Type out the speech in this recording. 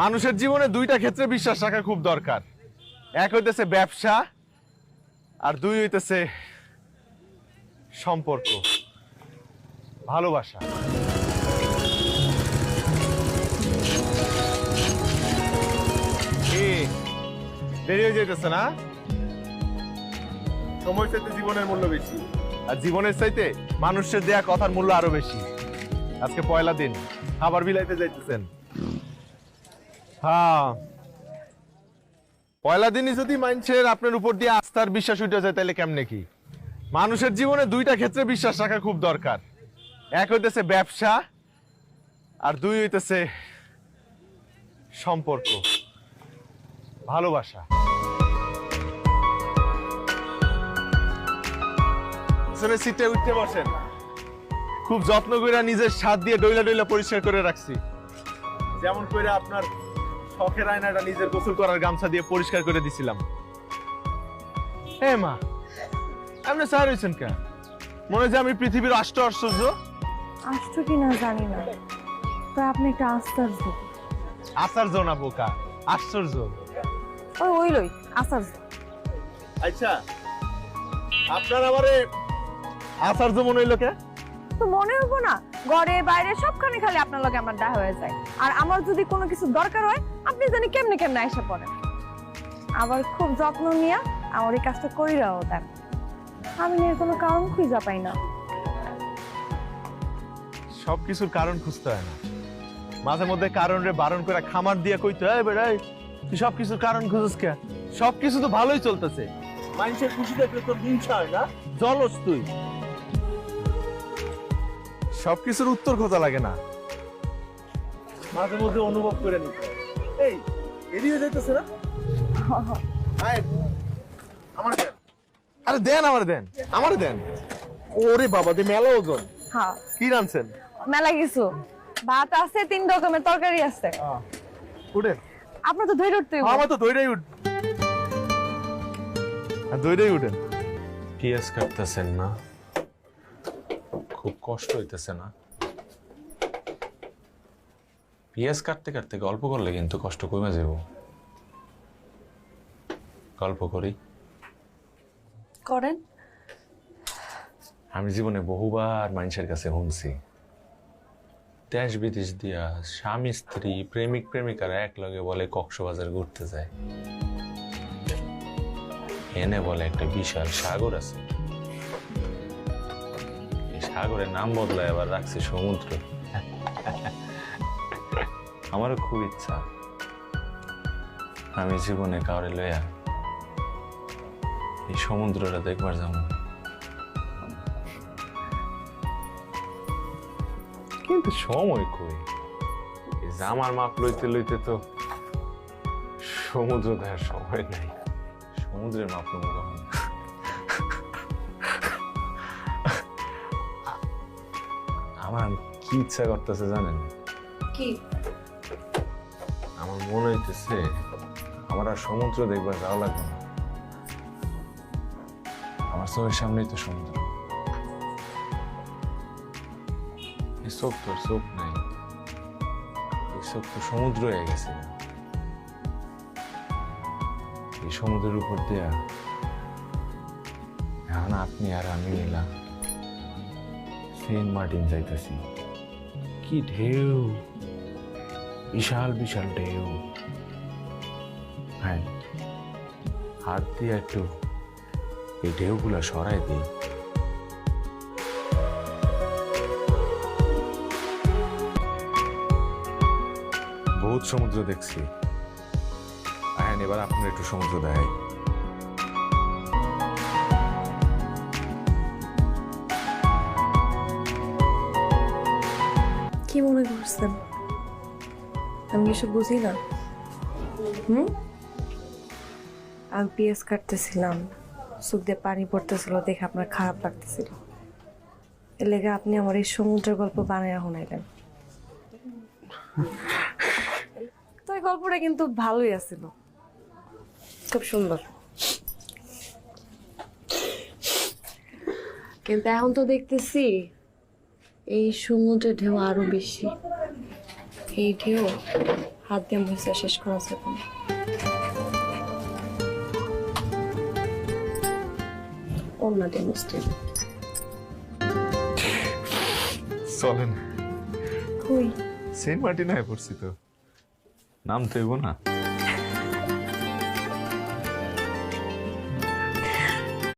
মানুষের জীবনে দুইটা ক্ষেত্রে বিশ্বাস রাখা খুব দরকার। এক হইতেছে ব্যবসা, আর দুই হইতেছে সম্পর্ক, ভালোবাসা। দেরি হয়ে যাইতেছে না? সময় চাইতে জীবনের মূল্য বেশি, আর জীবনের চাইতে মানুষের দেয়া কথার মূল্য আরও বেশি। আজকে পয়লা দিন, খাবার বিলাইতে যাইতেছেন। হ্যাঁ। পয়লা দিনই যদি মানুষের আপনার উপর দিয়ে আস্থার বিশ্বাস উঠে যায়, তাহলে কেমনে কি? মানুষের জীবনে দুইটা ক্ষেত্রে বিশ্বাস রাখা খুব দরকার। এক হইতেছে ব্যবসা, আর দুই হইতেছে সম্পর্ক। ভালোবাসা। সিটে উঠতে বসেন। খুব যত্ন করে নিজের স্বাদ দিয়ে ডইলা ডইলা পরিষ্কার করে রাখছি। যেমন করে আপনার শখের আয়নাটা নিজের গোসল করার গামছা দিয়ে পরিষ্কার করে দিছিলাম। হে মা আপনি স্যার হয়েছেন কেন মনে হয় আমি পৃথিবীর আষ্ট আশ্চর্য আসতো কি না জানি না তা আপনি একটা আশ্চর্য। আশ্চর্য না বোকা আশ্চর্য। ওই ওই লই আশ্চর্য। আচ্ছা আপনার আমারে আশ্চর্য মনে হইল কে? তো মনে হব না ঘরে বাইরে সবখানে খালি আপনার লগে আমার দেখা হয়ে যায়। আর আমার যদি কোনো কিছু দরকার হয়, আপনি জানি কেমনে কেমনে এসে পড়েন। আবার খুব যত্ন নিয়ে আমার এই কাজটা কইরাও দেন। আমি এর কোনো কারণ খুঁজা পাই না। সবকিছুর কারণ খুঁজতে হয় না। মাঝে মধ্যে কারণ রে বারণ করে খামার দিয়ে কইতে হয় বেড়াই তুই সবকিছুর কারণ খুঁজস কে? সবকিছু তো ভালোই চলতেছে। মানুষের খুশি দেখলে তোর হিংসা হয় না? জলস তুই। সবকিছুর উত্তর খোঁজা লাগে না। মাঝে মধ্যে অনুভব করে নিতে এই এড়িয়ে যাইতেছে না? আয়, আমার দেন। আরে দেন আমার দেন। আমার দেন। ওরে বাবা দে মেলা ওজন। হ্যাঁ। কি রানছেন মেলা কিছু। ভাত আছে তিন রকমের তরকারি আছে। উঠেন। আপনার তো ধৈর্য উঠতে আমার তো দইটাই উঠ দইটাই উঠেন। পিয়াজ কাটতেছেন না। খুব কষ্ট হইতেছে না। পিয়াজ কাটতে কাটতে গল্প করলে কিন্তু কষ্ট কমে যাব গল্প করি। করেন। আমি জীবনে বহুবার মানুষের কাছে শুনছি দেশ বিদেশ দিয়া স্বামী স্ত্রী প্রেমিক প্রেমিকারা এক লগে বলে কক্সবাজার ঘুরতে যায়। এনে বলে একটা বিশাল সাগর আছে। সাগরের নাম বদলায় আবার রাখছে সমুদ্র। আমারও খুব ইচ্ছা। আমি জীবনে কাউরে লইয়া এই সমুদ্রটা দেখবার যাব। কিন্তু সময় কই? জামার মাপ লইতে লইতে তো সমুদ্র দেখার সময় নাই। সমুদ্রের মাপ কখন আমার কি ইচ্ছা করতেছে জানেন? কি? আমার মনে হইতেছে আমার আর সমুদ্র দেখবার যাওয়া লাগবে না। আমার চোখের সামনেই তো সমুদ্র। এই চোখ তোর চোখ নাই। চোখ তো সমুদ্র হয়ে গেছে। এই সমুদ্রের উপর দিয়া এখন আপনি আর আমি মিলা। সেন্ট মার্টিন যাইতেছি। কি ঢেউ, বিশাল বিশাল ঢেউ। হ্যাঁ হাত দিয়ে একটু এই ঢেউগুলো সরাই দিই। বহুত সমুদ্র দেখছি। হ্যাঁ এবার আপনার একটু সমুদ্র দেখাই। বুঝি না। হুম? আমি পিএস কাটতেছিলাম। চোখ দিয়ে পানি পড়তেছিল, দেখে আপনার খারাপ লাগতেছিল। এর লেগে আপনি আমার এই সমুদ্রের গল্প বানায় শোনাইলেন। তো এই গল্পটা কিন্তু ভালোই আছিল। খুব সুন্দর। কিন্তু এখন তো দেখতেছি এই সমুদ্রের ঢেউ আরও বেশি। এই ঢেউ হাত দিয়ে মুছে শেষ করা যাবে না অন্য দিয়ে মুছতে। চলেন। কই? সেন্ট মার্টিন পড়ছি তো। নাম তো এগো না।